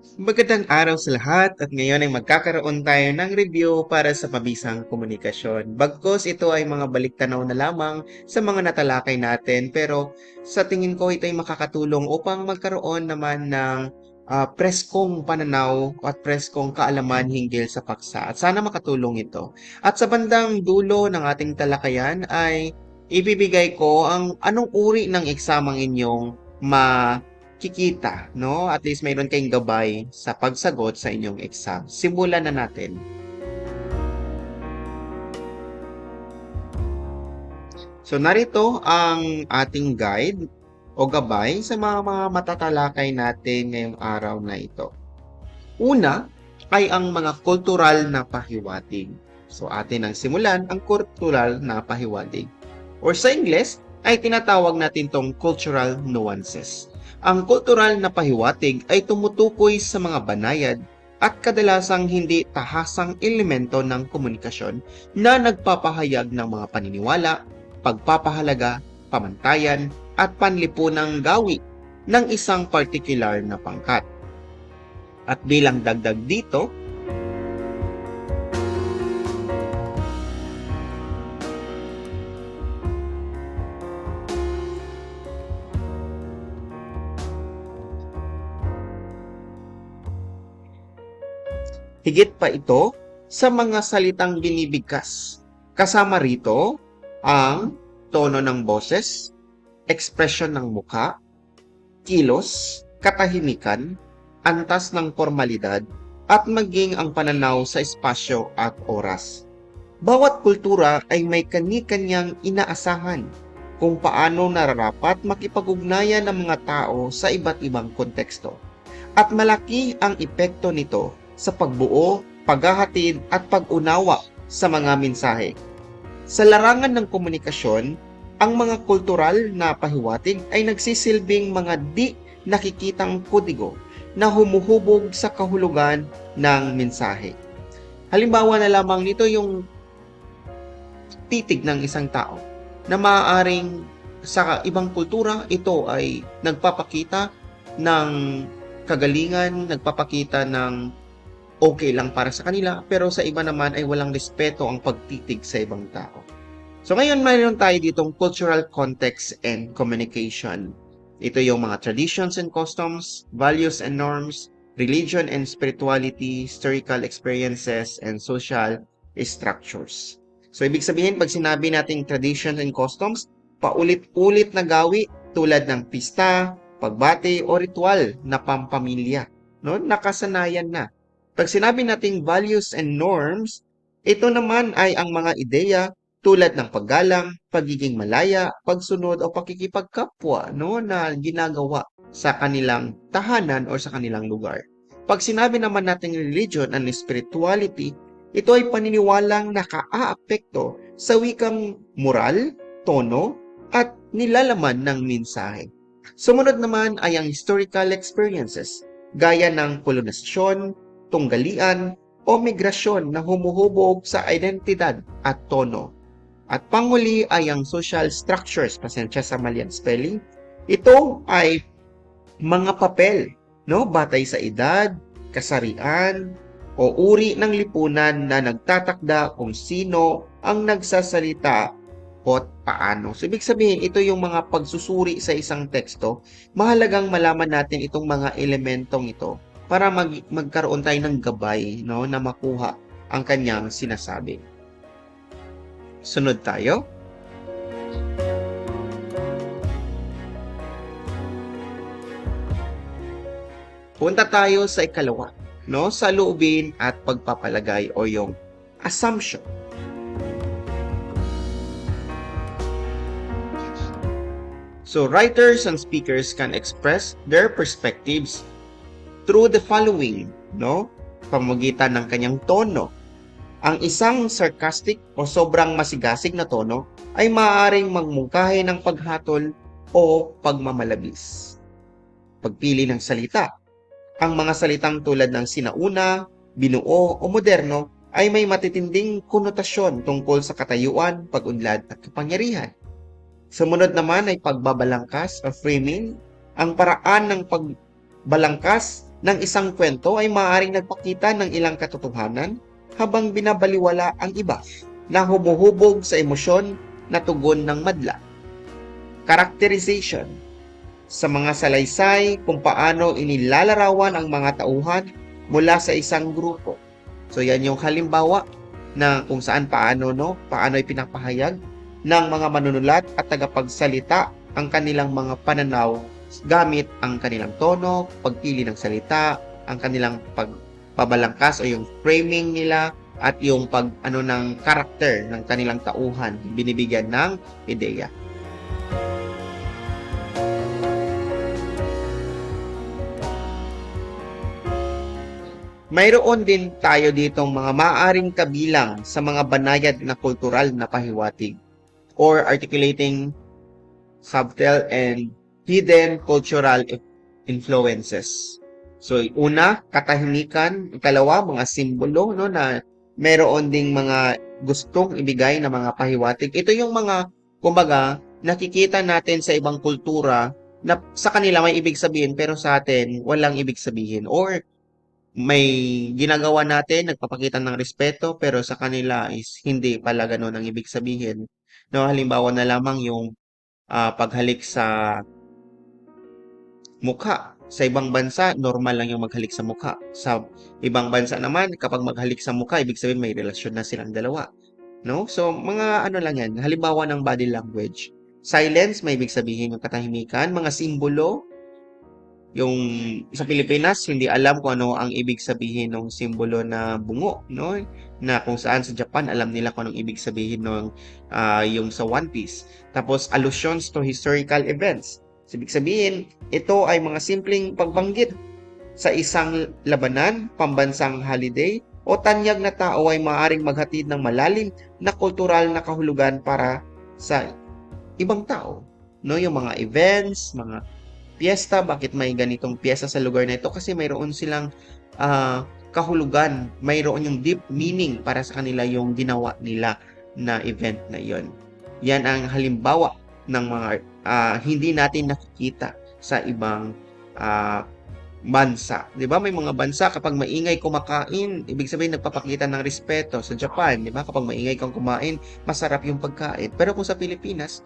Magandang araw sa lahat at ngayon ay magkakaroon tayo ng review para sa pabisang komunikasyon. Bagkos ito ay mga baliktanaw na lamang sa mga natalakay natin pero sa tingin ko ito ay makakatulong upang magkaroon naman ng ah, preskong pananaw at preskong kaalaman hinggil sa paksa at sana makatulong ito. At sa bandang dulo ng ating talakayan ay ibibigay ko ang anong uri ng eksamang inyong ma kikita, no? At least mayroon kayong gabay sa pagsagot sa inyong exam. Simulan na natin. So, narito ang ating guide o gabay sa mga, mga matatalakay natin ngayong araw na ito. Una ay ang mga kultural na pahiwatig. So, atin ang simulan ang kultural na pahiwatig. Or sa Ingles, ay tinatawag natin tong cultural nuances. Ang kultural na pahiwatig ay tumutukoy sa mga banayad at kadalasang hindi tahasang elemento ng komunikasyon na nagpapahayag ng mga paniniwala, pagpapahalaga, pamantayan, at panlipunang gawi ng isang partikular na pangkat. At bilang dagdag dito, Higit pa ito sa mga salitang binibigkas. Kasama rito ang tono ng boses, ekspresyon ng muka, kilos, katahimikan, antas ng formalidad, at maging ang pananaw sa espasyo at oras. Bawat kultura ay may kani-kanyang inaasahan kung paano nararapat makipag-ugnayan ng mga tao sa iba't ibang konteksto. At malaki ang epekto nito sa pagbuo, paghahatid at pag-unawa sa mga mensahe. Sa larangan ng komunikasyon, ang mga kultural na pahiwatig ay nagsisilbing mga di nakikitang kodigo na humuhubog sa kahulugan ng mensahe. Halimbawa na lamang nito yung titig ng isang tao na maaaring sa ibang kultura ito ay nagpapakita ng kagalingan, nagpapakita ng okay lang para sa kanila, pero sa iba naman ay walang respeto ang pagtitig sa ibang tao. So ngayon mayroon tayo ditong cultural context and communication. Ito yung mga traditions and customs, values and norms, religion and spirituality, historical experiences, and social structures. So ibig sabihin, pag sinabi nating traditions and customs, paulit-ulit na gawi tulad ng pista, pagbati o ritual na pampamilya. No? Nakasanayan na. Pag sinabi nating values and norms, ito naman ay ang mga ideya tulad ng paggalang, pagiging malaya, pagsunod o pakikipagkapwa no, na ginagawa sa kanilang tahanan o sa kanilang lugar. Pag sinabi naman nating religion and spirituality, ito ay paniniwalang nakaaapekto sa wikang moral, tono, at nilalaman ng mensahe. Sumunod naman ay ang historical experiences, gaya ng kolonisasyon, tunggalian, o migrasyon na humuhubog sa identidad at tono. At panguli ay ang social structures, pasensya sa mali ang spelling. Ito ay mga papel, no? Batay sa edad, kasarian, o uri ng lipunan na nagtatakda kung sino ang nagsasalita o paano. So, ibig sabihin, ito yung mga pagsusuri sa isang teksto. Mahalagang malaman natin itong mga elementong ito para mag, magkaroon tayo ng gabay no, na makuha ang kanyang sinasabi. Sunod tayo. Punta tayo sa ikalawa, no? Sa loobin at pagpapalagay o yung assumption. So writers and speakers can express their perspectives through the following, no? Pamagitan ng kanyang tono. Ang isang sarcastic o sobrang masigasig na tono ay maaaring magmungkahi ng paghatol o pagmamalabis. Pagpili ng salita. Ang mga salitang tulad ng sinauna, binuo o moderno ay may matitinding konotasyon tungkol sa katayuan, pag-unlad at kapangyarihan. Sumunod naman ay pagbabalangkas o framing. Ang paraan ng pagbalangkas ng isang kwento ay maaaring nagpakita ng ilang katotohanan habang binabaliwala ang iba na humuhubog sa emosyon na tugon ng madla. Characterization Sa mga salaysay kung paano inilalarawan ang mga tauhan mula sa isang grupo. So yan yung halimbawa na kung saan paano no, paano ipinapahayag ng mga manunulat at tagapagsalita ang kanilang mga pananaw gamit ang kanilang tono, pagpili ng salita, ang kanilang pagpabalangkas o yung framing nila at yung pag ano ng karakter ng kanilang tauhan binibigyan ng ideya. Mayroon din tayo ditong mga maaring kabilang sa mga banayad na kultural na pahiwatig or articulating subtle and hidden cultural influences. So, una, katahimikan. Ikalawa, mga simbolo no, na meron ding mga gustong ibigay na mga pahiwatig. Ito yung mga, kumbaga, nakikita natin sa ibang kultura na sa kanila may ibig sabihin pero sa atin walang ibig sabihin. Or may ginagawa natin, nagpapakita ng respeto pero sa kanila is hindi pala ganun ang ibig sabihin. No, halimbawa na lamang yung ah, paghalik sa mukha. Sa ibang bansa, normal lang yung maghalik sa mukha. Sa ibang bansa naman, kapag maghalik sa mukha, ibig sabihin may relasyon na silang dalawa. No? So, mga ano lang yan, halimbawa ng body language. Silence, may ibig sabihin yung katahimikan. Mga simbolo, yung sa Pilipinas, hindi alam kung ano ang ibig sabihin ng simbolo na bungo, no? Na kung saan sa Japan, alam nila kung anong ibig sabihin ng ah, yung sa One Piece. Tapos, allusions to historical events. Ibig sabihin, ito ay mga simpleng pagbanggit sa isang labanan, pambansang holiday, o tanyag na tao ay maaaring maghatid ng malalim na kultural na kahulugan para sa ibang tao. No, yung mga events, mga piyesta, bakit may ganitong piyesta sa lugar na ito? Kasi mayroon silang ah, kahulugan, mayroon yung deep meaning para sa kanila yung ginawa nila na event na yon. Yan ang halimbawa ng mga ah, hindi natin nakikita sa ibang ah, bansa. 'Di ba? May mga bansa kapag maingay kumakain, ibig sabihin nagpapakita ng respeto. Sa Japan, 'di ba? Kapag maingay kang kumain, masarap yung pagkain. Pero kung sa Pilipinas,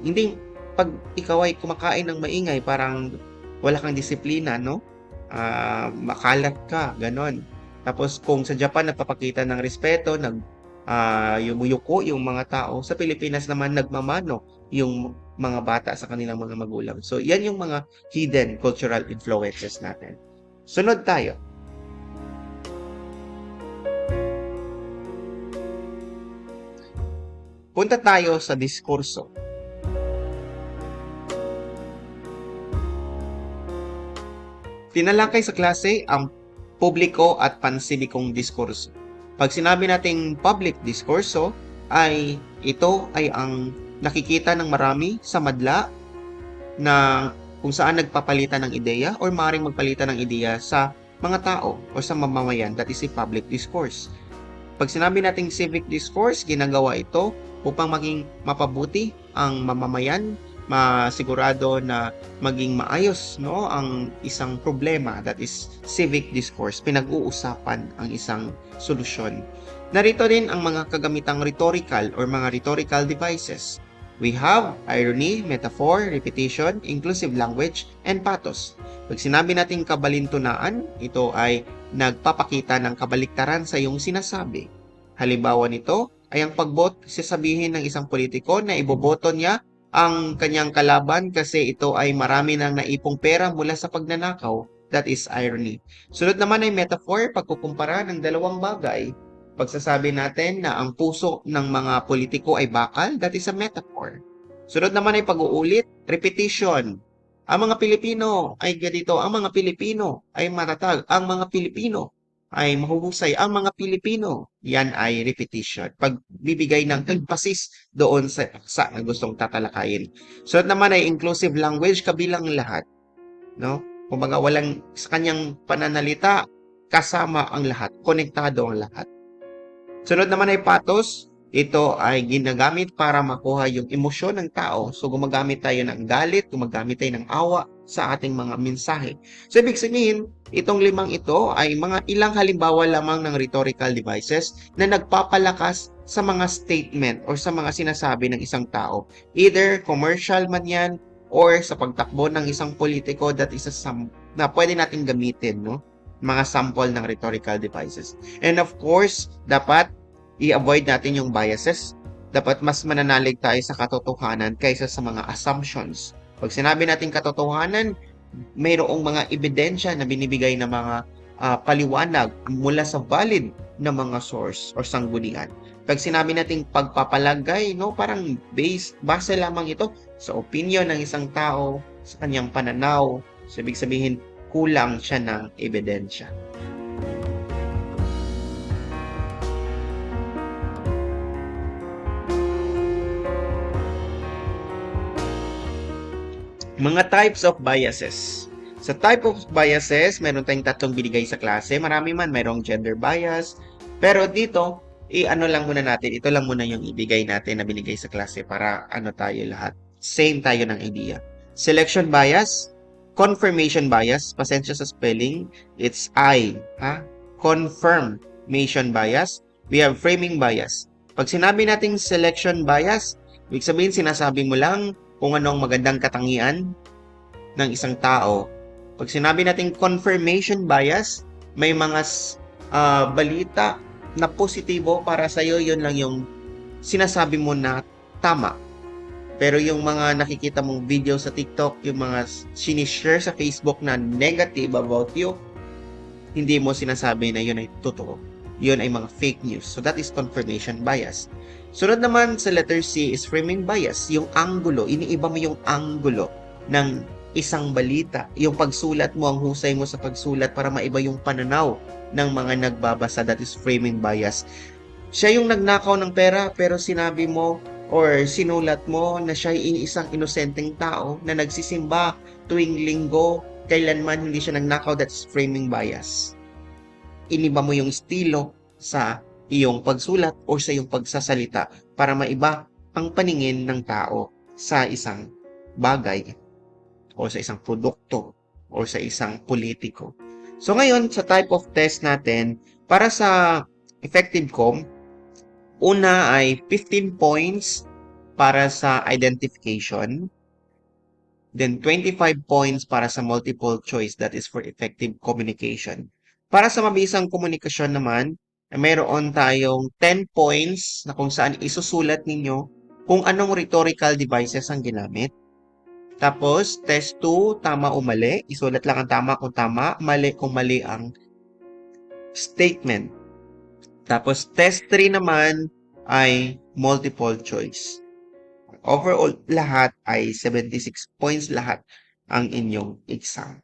hindi pag ikaw ay kumakain ng maingay, parang wala kang disiplina, no? Ah, makalat ka, ganon. Tapos kung sa Japan nagpapakita ng respeto, nag ah, yumuyuko yung mga tao, sa Pilipinas naman nagmamano yung mga bata sa kanilang mga magulang. So, yan yung mga hidden cultural influences natin. Sunod tayo. Punta tayo sa diskurso. Tinalakay sa klase ang publiko at pansibikong diskurso. Pag sinabi nating public diskurso, ay ito ay ang nakikita ng marami sa madla na kung saan nagpapalitan ng ideya or maaaring magpalitan ng ideya sa mga tao o sa mamamayan that is a public discourse. Pag sinabi nating civic discourse, ginagawa ito upang maging mapabuti ang mamamayan, masigurado na maging maayos no ang isang problema that is civic discourse. Pinag-uusapan ang isang solusyon. Narito din ang mga kagamitang rhetorical or mga rhetorical devices we have irony metaphor repetition inclusive language and pathos pag sinabi nating kabalintunaan ito ay nagpapakita ng kabaliktaran sa iyong sinasabi halimbawa nito ay ang pagbot sasabihin ng isang politiko na iboboto niya ang kanyang kalaban kasi ito ay marami nang naipong pera mula sa pagnanakaw. That is irony. Sunod naman ay metaphor, pagkukumpara ng dalawang bagay. Pagsasabi natin na ang puso ng mga politiko ay bakal, that is a metaphor. Sunod naman ay pag-uulit, repetition. Ang mga Pilipino ay ganito, ang mga Pilipino ay matatag, ang mga Pilipino ay mahuhusay ang mga Pilipino. Yan ay repetition. Pagbibigay ng emphasis doon sa sa gustong tatalakayin. So naman ay inclusive language kabilang lahat. No? Kumbaga walang sa kanyang pananalita kasama ang lahat, konektado ang lahat. Sunod naman ay patos. Ito ay ginagamit para makuha yung emosyon ng tao. So gumagamit tayo ng galit, gumagamit tayo ng awa, sa ating mga mensahe. So, ibig sabihin, itong limang ito ay mga ilang halimbawa lamang ng rhetorical devices na nagpapalakas sa mga statement or sa mga sinasabi ng isang tao. Either commercial man yan or sa pagtakbo ng isang politiko that is a sam- na pwede natin gamitin, no? Mga sample ng rhetorical devices. And of course, dapat i-avoid natin yung biases. Dapat mas mananalig tayo sa katotohanan kaysa sa mga assumptions. Pag sinabi natin katotohanan, mayroong mga ebidensya na binibigay ng mga ah, paliwanag mula sa valid na mga source or sanggunian. Pag sinabi nating pagpapalagay, no, parang base, base lamang ito sa opinion ng isang tao, sa kanyang pananaw. So, ibig sabihin, kulang siya ng ebidensya. Mga types of biases. Sa type of biases, meron tayong tatlong binigay sa klase. Marami man, mayroong gender bias. Pero dito, i-ano lang muna natin. Ito lang muna yung ibigay natin na binigay sa klase para ano tayo lahat. Same tayo ng idea. Selection bias, confirmation bias, pasensya sa spelling, it's I, ha? Confirmation bias, we have framing bias. Pag sinabi nating selection bias, ibig sabihin sinasabi mo lang kung ano ang magandang katangian ng isang tao. Pag sinabi nating confirmation bias, may mga ah, balita na positibo para sa iyo, yun lang yung sinasabi mo na tama. Pero yung mga nakikita mong video sa TikTok, yung mga sinishare sa Facebook na negative about you, hindi mo sinasabi na yun ay totoo. Yun ay mga fake news. So that is confirmation bias. Sunod naman sa letter C is framing bias. Yung angulo, iniiba mo yung angulo ng isang balita. Yung pagsulat mo, ang husay mo sa pagsulat para maiba yung pananaw ng mga nagbabasa. That is framing bias. Siya yung nagnakaw ng pera pero sinabi mo or sinulat mo na siya ay isang inosenteng tao na nagsisimba tuwing linggo, kailanman hindi siya nagnakaw. That's framing bias. Iniba mo yung estilo sa iyong pagsulat o sa iyong pagsasalita para maiba ang paningin ng tao sa isang bagay o sa isang produkto o sa isang politiko. So ngayon, sa type of test natin, para sa effective com, una ay 15 points para sa identification, then 25 points para sa multiple choice, that is for effective communication. Para sa mabisang komunikasyon naman, mayroon tayong 10 points na kung saan isusulat ninyo kung anong rhetorical devices ang ginamit. Tapos, test 2, tama o mali. Isulat lang ang tama kung tama, mali kung mali ang statement. Tapos, test 3 naman ay multiple choice. Overall, lahat ay 76 points lahat ang inyong exam.